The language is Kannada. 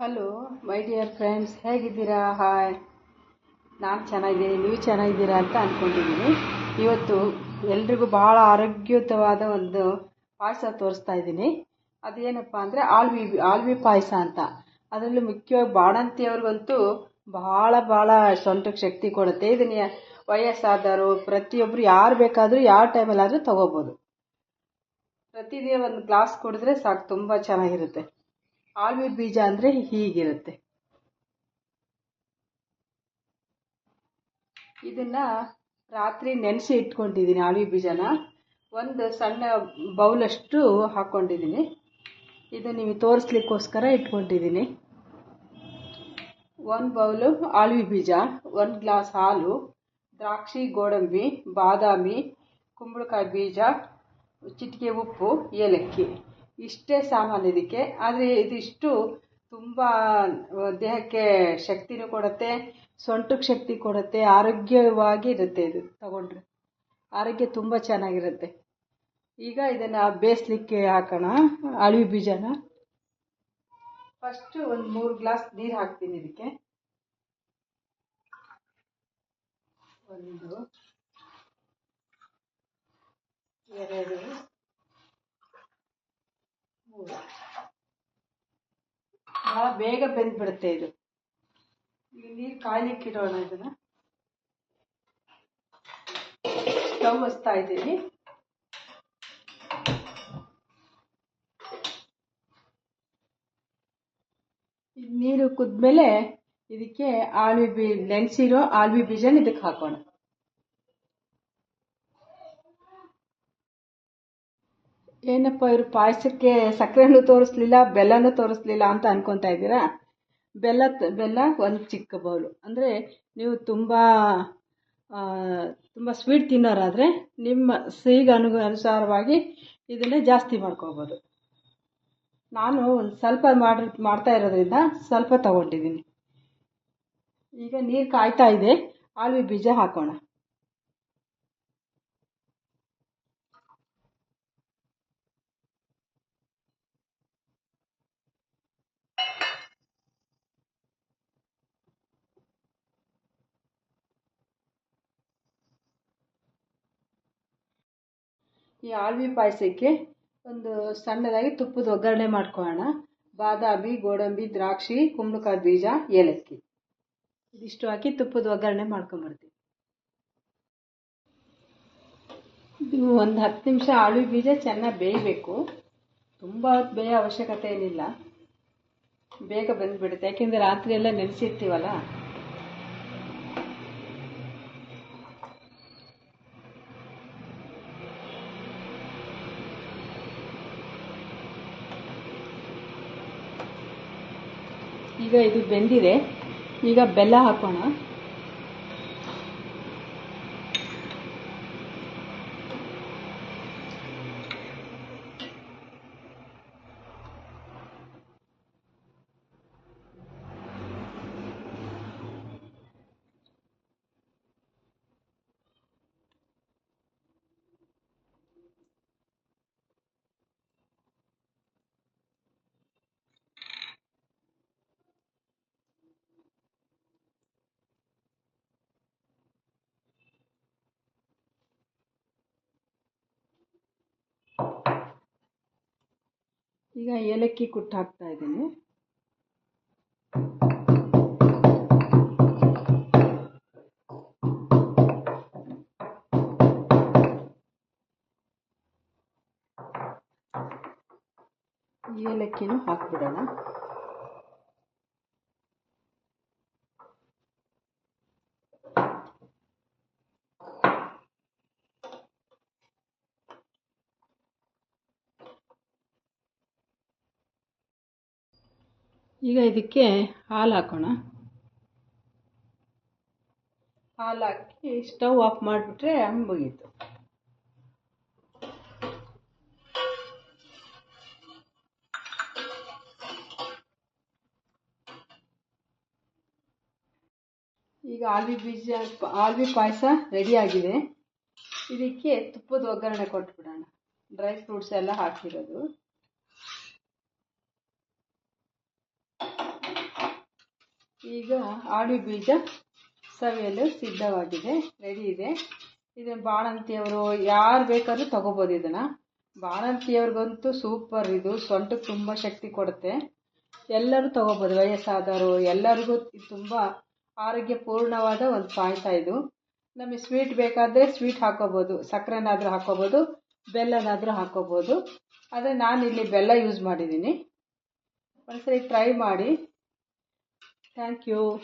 ಹಲೋ ಮೈ ಡಿಯರ್ ಫ್ರೆಂಡ್ಸ್ ಹೇಗಿದ್ದೀರಾ? ಹಾಯ್ ನಾನು ಚೆನ್ನಾಗಿದ್ದೀನಿ, ನೀವು ಚೆನ್ನಾಗಿದ್ದೀರಾ ಅಂತ ಅಂದ್ಕೊಂಡಿದ್ದೀನಿ ಇವತ್ತು ಎಲ್ರಿಗೂ ಭಾಳ ಆರೋಗ್ಯಯುತವಾದ ಒಂದು ಪಾಯಸ ತೋರಿಸ್ತಾ ಇದ್ದೀನಿ. ಅದೇನಪ್ಪ ಅಂದರೆ ಆಲ್ವಿ ಆಲ್ವಿ ಪಾಯಸ ಅಂತ. ಅದರಲ್ಲೂ ಮುಖ್ಯವಾಗಿ ಬಾಣಂತಿಯವ್ರಿಗಂತೂ ಭಾಳ ಭಾಳ ಸೊಂಟಕ್ಕೆ ಶಕ್ತಿ ಕೊಡುತ್ತೆ. ಇದನ್ನ ವಯಸ್ಸಾದವರು ಪ್ರತಿಯೊಬ್ಬರು ಯಾರು ಬೇಕಾದರೂ ಯಾವ ಟೈಮಲ್ಲಾದರೂ ತೊಗೋಬೋದು. ಪ್ರತಿದಿನ ಒಂದು ಗ್ಲಾಸ್ ಕುಡಿದ್ರೆ ಸಾಕು, ತುಂಬ ಚೆನ್ನಾಗಿರುತ್ತೆ. ಆಲ್ವಿ ಬೀಜ ಅಂದರೆ ಹೀಗಿರುತ್ತೆ. ಇದನ್ನು ರಾತ್ರಿ ನೆನೆಸಿ ಇಟ್ಕೊಂಡಿದ್ದೀನಿ ಆಲ್ವಿ ಬೀಜನ. ಒಂದು ಸಣ್ಣ ಬೌಲಷ್ಟು ಹಾಕ್ಕೊಂಡಿದ್ದೀನಿ ಇದು ನೀವು ತೋರಿಸ್ಲಿಕ್ಕೋಸ್ಕರ ಇಟ್ಕೊಂಡಿದ್ದೀನಿ. ಒಂದು ಬೌಲು ಆಳ್ವಿ ಬೀಜ, ಒಂದು ಗ್ಲಾಸ್ ಹಾಲು, ದ್ರಾಕ್ಷಿ, ಗೋಡಂಬಿ, ಬಾದಾಮಿ, ಕುಂಬಳಕಾಯಿ ಬೀಜ, ಚಿಟಿಕೆ ಉಪ್ಪು, ಏಲಕ್ಕಿ. ಇಷ್ಟೇ ಸಾಮಾನ್ಯ ಇದಕ್ಕೆ. ಆದರೆ ಇದಿಷ್ಟು ತುಂಬ ದೇಹಕ್ಕೆ ಶಕ್ತಿನೂ ಕೊಡುತ್ತೆ ಸೊಂಟಕ್ಕೆ ಶಕ್ತಿ ಕೊಡುತ್ತೆ, ಆರೋಗ್ಯವಾಗಿ ಇರುತ್ತೆ ಇದು ತಗೊಂಡ್ರೆ. ಆರೋಗ್ಯ ತುಂಬ ಚೆನ್ನಾಗಿರುತ್ತೆ. ಈಗ ಇದನ್ನು ಬೇಯಿಸ್ಲಿಕ್ಕೆ ಹಾಕೋಣ, ಅಳಿವಿ ಬೀಜನ. ಫಸ್ಟು ಒಂದು ಮೂರು ಗ್ಲಾಸ್ ನೀರು ಹಾಕ್ತೀನಿ ಇದಕ್ಕೆ. ಒಂದು, ಎರಡು ಮೂರು ಭಾಳ ಬೇಗ ಬೆಂದ್ಬಿಡುತ್ತೆ ಇದು. ಈಗ ನೀರು ಕಾಯ್ಲಿಕ್ಕೆ ಇಡೋಣ ಇದನ್ನು. ಸ್ಟವ್ ಹಚ್ತಾ ಇದ್ದೀನಿ ನೀರು ಕುದ್ಮೇಲೆ ಇದಕ್ಕೆ ಆಳ್ವಿ ಬೀ ನೆನೆಸಿರೋ ಆಳ್ವಿ ಬೀಜನ ಇದಕ್ಕೆ ಹಾಕೋಣ. ಏನಪ್ಪ ಇವರು ಪಾಯಸಕ್ಕೆ ಸಕ್ಕರೆನೂ ತೋರಿಸ್ಲಿಲ್ಲ, ಬೆಲ್ಲನೂ ತೋರಿಸ್ಲಿಲ್ಲ ಅಂತ ಅನ್ಕೊತಾ ಇದ್ದೀರಾ? ಬೆಲ್ಲ ಬೆಲ್ಲ ಒಂದು ಚಿಕ್ಕ ಬೌಲು ಅಂದರೆ ನೀವು ತುಂಬ ತುಂಬ ಸ್ವೀಟ್ ತಿನ್ನೋರಾದರೆ ನಿಮ್ಮ ಸಿಹಿಗೆ ಅನು ಅನುಸಾರವಾಗಿ ಇದನ್ನೇ ಜಾಸ್ತಿ ಮಾಡ್ಕೋಬೋದು. ನಾನು ಒಂದು ಸ್ವಲ್ಪ ಮಾಡಿ ಮಾಡ್ತಾ ಇರೋದ್ರಿಂದ ಸ್ವಲ್ಪ ತಗೊಂಡಿದ್ದೀನಿ. ಈಗ ನೀರು ಕಾಯ್ತಾ ಇದೆ ಆಲ್ವಿ ಬೀಜ ಹಾಕೋಣ. ಈ ಆಳ್ವಿ ಪಾಯಸಕ್ಕೆ ಒಂದು ಸಣ್ಣದಾಗಿ ತುಪ್ಪದ ಒಗ್ಗರಣೆ ಮಾಡ್ಕೊಳ್ಳೋಣ. ಬಾದಾಮಿ, ಗೋಡಂಬಿ, ದ್ರಾಕ್ಷಿ, ಕುಂಬಳಕಾಯಿ ಬೀಜ, ಏಲಕ್ಕಿ. ಇದಿಷ್ಟು ಹಾಕಿ ತುಪ್ಪದ ಒಗ್ಗರಣೆ ಮಾಡ್ಕೊಂಬರ್ತೀವಿ ಇದು ಒಂದು ಹತ್ತು ನಿಮಿಷ ಆಳ್ವಿ ಬೀಜ ಚೆನ್ನಾಗಿ ಬೇಯಬೇಕು. ತುಂಬ ಹೊತ್ತು ಬೇಯೋ ಅವಶ್ಯಕತೆ ಏನಿಲ್ಲ. ಬೇಗ ಬಂದುಬಿಡುತ್ತೆ. ಯಾಕೆಂದರೆ ರಾತ್ರಿ ಎಲ್ಲ ನೆನೆಸಿರ್ತೀವಲ್ಲ? ಈಗ ಇದು ಬೆಂದಿದೆ. ಈಗ ಬೆಲ್ಲ ಹಾಕೋಣ. ಈಗ ಏಲಕ್ಕಿ ಕುಟ್ಟು ಹಾಕ್ತಾ ಇದ್ದೀನಿ. ಏಲಕ್ಕಿನೂ ಹಾಕ್ಬಿಡೋಣ. ಈಗ ಇದಕ್ಕೆ ಹಾಲು ಹಾಕೋಣ. ಹಾಲು ಹಾಕಿ ಸ್ಟವ್ ಆಫ್ ಮಾಡಿಬಿಟ್ರೆ ಮುಗೀತು. ಈಗ ಆಲ್ವಿ ಬೀಜ, ಆಲ್ವಿ ಪಾಯಸ ರೆಡಿಯಾಗಿದೆ ಇದಕ್ಕೆ ತುಪ್ಪದ ಒಗ್ಗರಣೆ ಕೊಟ್ಬಿಡೋಣ. ಡ್ರೈ ಫ್ರೂಟ್ಸ್ ಎಲ್ಲ ಹಾಕಿರೋದು. ಈಗ ಆಡಿ ಬೀಜ ಸವಿಯಲು ಸಿದ್ಧವಾಗಿದೆ ರೆಡಿ ಇದೆ. ಇದನ್ನು ಬಾಣಂತಿಯವರು ಯಾರು ಬೇಕಾದ್ರೂ ತಗೋಬೋದು ಇದನ್ನು. ಬಾಣಂತಿಯವ್ರಿಗಂತೂ ಸೂಪರ್ ಇದು ಸೊಂಟಕ್ಕೆ ತುಂಬ ಶಕ್ತಿ ಕೊಡುತ್ತೆ. ಎಲ್ಲರೂ ತಗೋಬೋದು, ವಯಸ್ಸಾದವರು ಎಲ್ಲರಿಗೂ ಇದು ತುಂಬ ಆರೋಗ್ಯಪೂರ್ಣವಾದ ಒಂದು ಪಾಯಸ ಇದು. ನಮಗೆ ಸ್ವೀಟ್ ಬೇಕಾದರೆ ಸ್ವೀಟ್ ಹಾಕೋಬೋದು, ಸಕ್ಕರೆನಾದರೂ ಹಾಕೋಬೋದು, ಬೆಲ್ಲನಾದರೂ ಹಾಕೋಬೋದು. ಆದರೆ ನಾನಿಲ್ಲಿ ಬೆಲ್ಲ ಯೂಸ್ ಮಾಡಿದ್ದೀನಿ. ಒಂದ್ಸರಿ ಟ್ರೈ ಮಾಡಿ. Thank you.